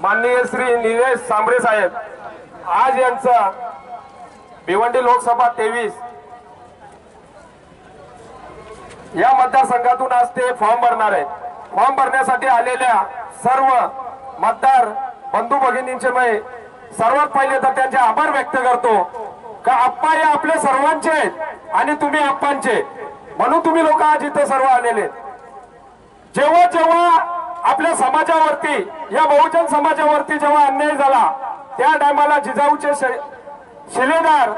माननीय श्री निलेश सांबरे साहेब आज यांचा भिवंडी लोकसभा तेवीस. या मतदारसंघातून आज ते फॉर्म भरणार आहेत. फॉर्म भरण्यासाठी आलेल्या सर्व मतदार बंधू भगिनींचे मी सर्वात पहिले तर त्यांचे आभार व्यक्त करतो. का आप्पा हे आपले सर्वांचे आहेत आणि तुम्ही आप्पांचे. म्हणून तुम्ही लोक आज इथे सर्व आलेले आहेत. जेव्हा जेव्हा आपल्या समाजावरती या बहुजन समाजावरती जेव्हा अन्याय झाला त्या टायमाला जिजाऊचे शिलेदार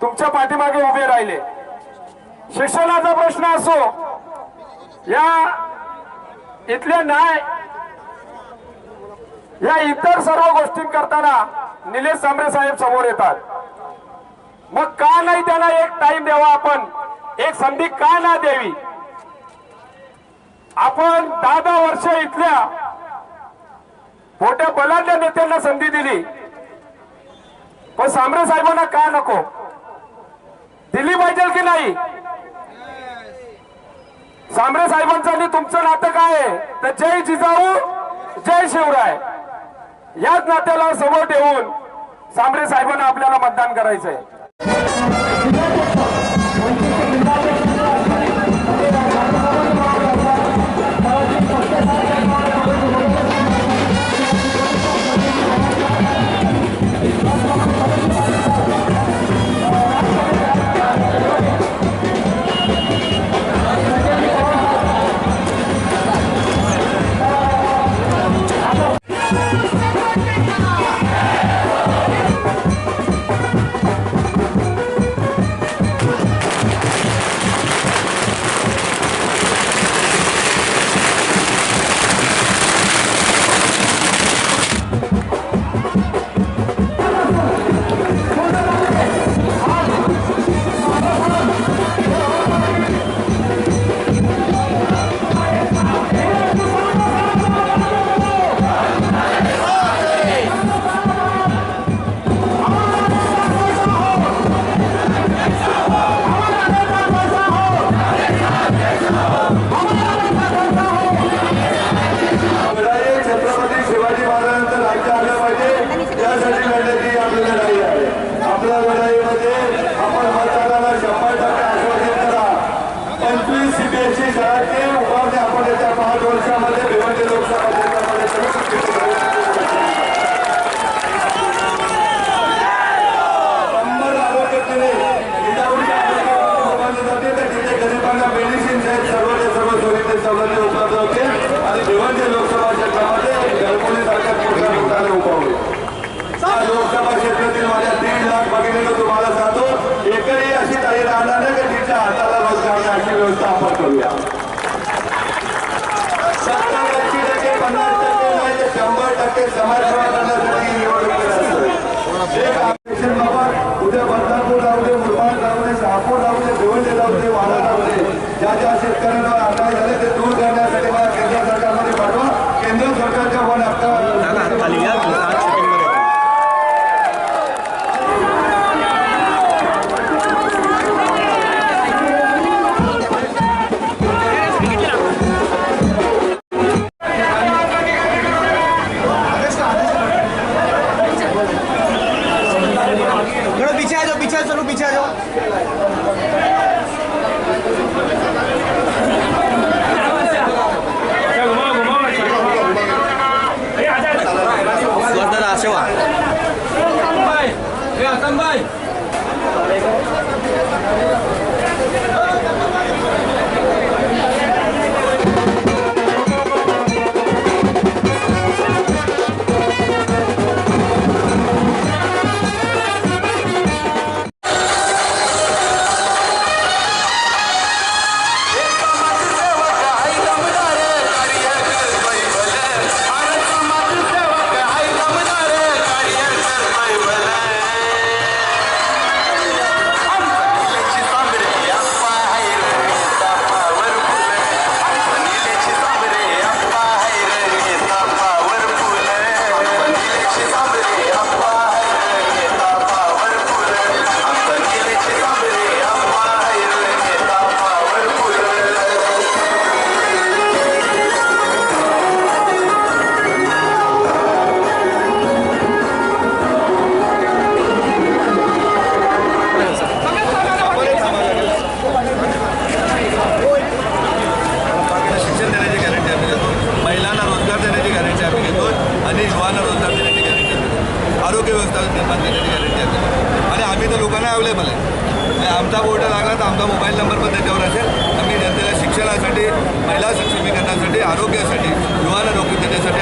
तुमच्या पाठीमागे उभे राहिले. शिक्षणाचा प्रश्न असो या इथल्या न्याय या इतर सर्व गोष्टी करताना निलेश सांबरे साहेब समोर येतात. मग का नाही त्यांना एक टाइम द्यावा आपण? एक संधी का ना द्यावी? आपण दहा दहा वर्ष इथल्या मोठ्या बलाढ्य नेत्यांना संधी दिली. पण सांबरे साहेबांना का नको. दिली पाहिजे की नाही? सांबरे साहेबांचं आणि तुमचं नातं काय आहे? तर जय जिजाऊ जय शिवराय. याच नात्याला समोर ठेवून सांबरे साहेबांना आपल्याला मतदान करायचंय. गरिबांना मेडिसिन्स आहेत सर्व ते सर्व सोयीचे सवलती उपलब्ध होते. आणि भिवंडी लोकसभा क्षेत्रामध्ये घरकुली सारख्या मोठ्या मोठ्याने उभा होईल. लोकसभा क्षेत्रातील माझ्या दीड लाख भगिनीनं तुम्हाला सांगतो एकही अशी ताई राहणार नाही की तिच्या हाताला रोजगार नाही अशी व्यवस्था आपण करूया. सत्तर ऐंशी टक्के पन्नास टक्के नाही तर शंभर टक्के समाजसेवा करण्यासाठी 少啊？干杯！你啊，干杯！干杯！干！杯！वातावरण निर्माण करण्याची गॅरंटी आहे. आणि आम्ही तर लोकांना अवेलेबल आहे आमचा बोर्ड लागला तर आमचा मोबाईल नंबर पण त्याच्यावर असेल. आम्ही जनतेला शिक्षणासाठी महिला सक्षमीकरणासाठी आरोग्यासाठी युवाला नोकरी देण्यासाठी